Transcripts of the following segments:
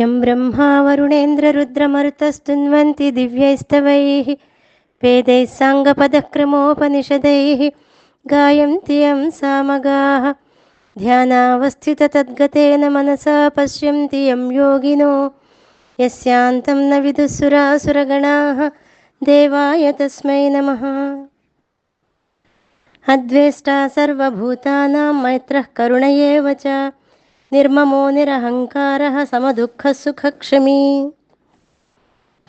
यं ब्रह्मा वरुणेन्द्ररुद्रमरुतस्तुन्वन्ति दिव्यैस्तवैः वेदैः साङ्गपदक्रमोपनिषदैः गायन्ति यं सामगाः ध्यानावस्थिततद्गतेन मनसा पश्यन्ति यं योगिनो यस्यान्तं न विदुःसुरासुरगणाः देवाय तस्मै नमः अद्वेष्टा सर्वभूतानां मैत्रः करुण एव च నిర్మమో నిరహంకార సమదుఃఖ సుఖక్షమీ.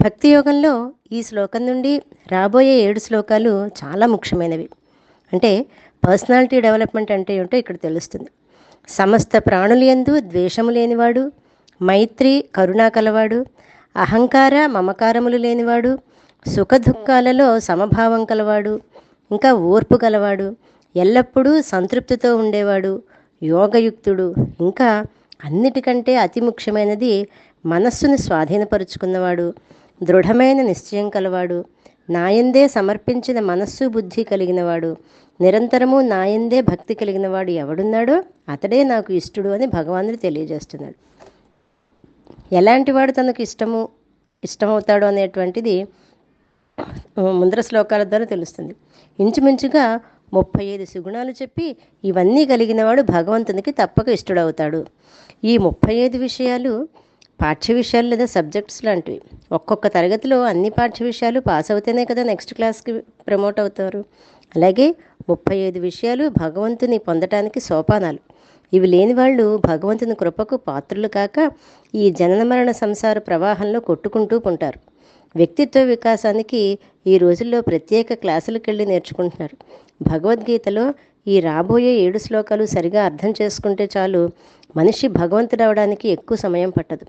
భక్తి యోగంలో ఈ శ్లోకం నుండి రాబోయే ఏడు శ్లోకాలు చాలా ముఖ్యమైనవి. అంటే పర్సనాలిటీ డెవలప్మెంట్ అంటే ఏంటో ఇక్కడ తెలుస్తుంది. సమస్త ప్రాణులు ద్వేషము లేనివాడు మైత్రి కరుణా కలవాడు అహంకార మమకారములు లేనివాడు సుఖదుఖాలలో సమభావం కలవాడు ఇంకా ఓర్పు గలవాడు ఎల్లప్పుడూ సంతృప్తితో ఉండేవాడు యోగయుక్తుడు. ఇంకా అన్నిటికంటే అతి ముఖ్యమైనది మనస్సును స్వాధీనపరుచుకున్నవాడు దృఢమైన నిశ్చయం కలవాడు నాయందే సమర్పించిన మనస్సు బుద్ధి కలిగినవాడు నిరంతరము నాయందే భక్తి కలిగినవాడు ఎవడున్నాడో అతడే నాకు ఇష్టడు అని భగవానుడు తెలియజేస్తున్నాడు. ఎలాంటి వాడు తనకు ఇష్టము ఇష్టమవుతాడు అనేటువంటిది ముందర శ్లోకాల ద్వారా తెలుస్తుంది. ఇంచుమించుగా ముప్పై ఐదు సుగుణాలు చెప్పి ఇవన్నీ కలిగినవాడు భగవంతునికి తప్పక ఇష్టడవుతాడు. ఈ ముప్పై ఐదు విషయాలు పాఠ్య విషయాలు లేదా సబ్జెక్ట్స్ లాంటివి. ఒక్కొక్క తరగతిలో అన్ని పాఠ్య విషయాలు పాస్ అవుతేనే కదా నెక్స్ట్ క్లాస్కి ప్రమోట్ అవుతారు. అలాగే ముప్పై ఐదు విషయాలు భగవంతుని పొందటానికి సోపానాలు. ఇవి లేని వాళ్ళు భగవంతుని కృపకు పాత్రులు కాక ఈ జనన మరణ సంసార ప్రవాహంలో కొట్టుకుంటూ ఉంటారు. వ్యక్తిత్వ వికాసానికి ఈ రోజుల్లో ప్రత్యేక క్లాసులకు వెళ్ళి నేర్చుకుంటున్నారు. భగవద్గీతలో ఈ రాబోయే ఏడు శ్లోకాలు సరిగా అర్థం చేసుకుంటే చాలు మనిషి భగవంతుడు అవడానికి ఎక్కువ సమయం పట్టదు.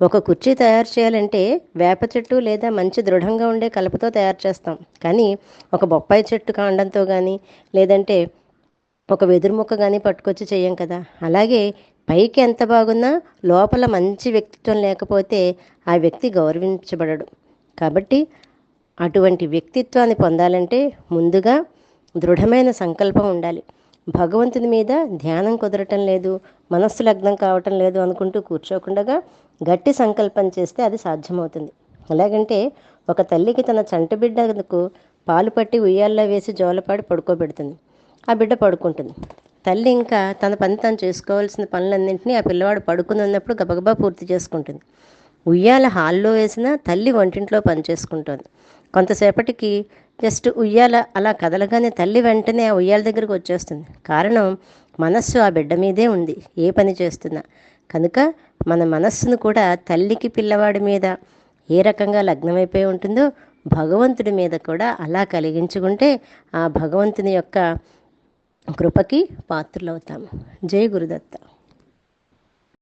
ఒక కుర్చీ తయారు చేయాలంటే వేప చెట్టు లేదా మంచి దృఢంగా ఉండే కలపతో తయారు చేస్తాం. కానీ ఒక బొప్పాయి చెట్టు కాండంతో కానీ లేదంటే ఒక వెదురు ముక్క కానీ పట్టుకొచ్చి చేయం కదా. అలాగే పైకి ఎంత బాగున్నా లోపల మంచి వ్యక్తిత్వం లేకపోతే ఆ వ్యక్తి గౌరవించబడడు. కాబట్టి అటువంటి వ్యక్తిత్వాన్ని పొందాలంటే ముందుగా దృఢమైన సంకల్పం ఉండాలి. భగవంతుని మీద ధ్యానం కుదరటం లేదు మనస్సు లగ్నం కావటం లేదు అనుకుంటూ కూర్చోకుండా గట్టి సంకల్పం చేస్తే అది సాధ్యమవుతుంది. ఎలాగంటే ఒక తల్లికి తన చంట బిడ్డకు పాలు పట్టి ఉయ్యాల్లో వేసి జోలపాడి పడుకోబెడుతుంది. ఆ బిడ్డ పడుకుంటుంది. తల్లి ఇంకా తన పని తను చేసుకోవాల్సిన పనులన్నింటినీ ఆ పిల్లవాడు పడుకుని ఉన్నప్పుడు గబగబా పూర్తి చేసుకుంటుంది. ఉయ్యాల హాల్లో వేసిన తల్లి వంటింట్లో పని చేసుకుంటుంది కొంతసేపటికి జస్ట్ ఉయ్యాల అలా కదలగానే తల్లి వెంటనే ఆ ఉయ్యాల దగ్గరకు వచ్చేస్తుంది. కారణం మనస్సు ఆ బిడ్డ మీదే ఉంది. ఏ పని చేస్తున్నా? కనుక మన మనస్సును కూడా తల్లికి పిల్లవాడి మీద ఏ రకంగా లగ్నమైపోయి ఉంటుందో భగవంతుడి మీద కూడా అలా కలిగించుకుంటే ఆ భగవంతుని యొక్క కృపకి పాత్రలవుతాము జై గురుదత్త.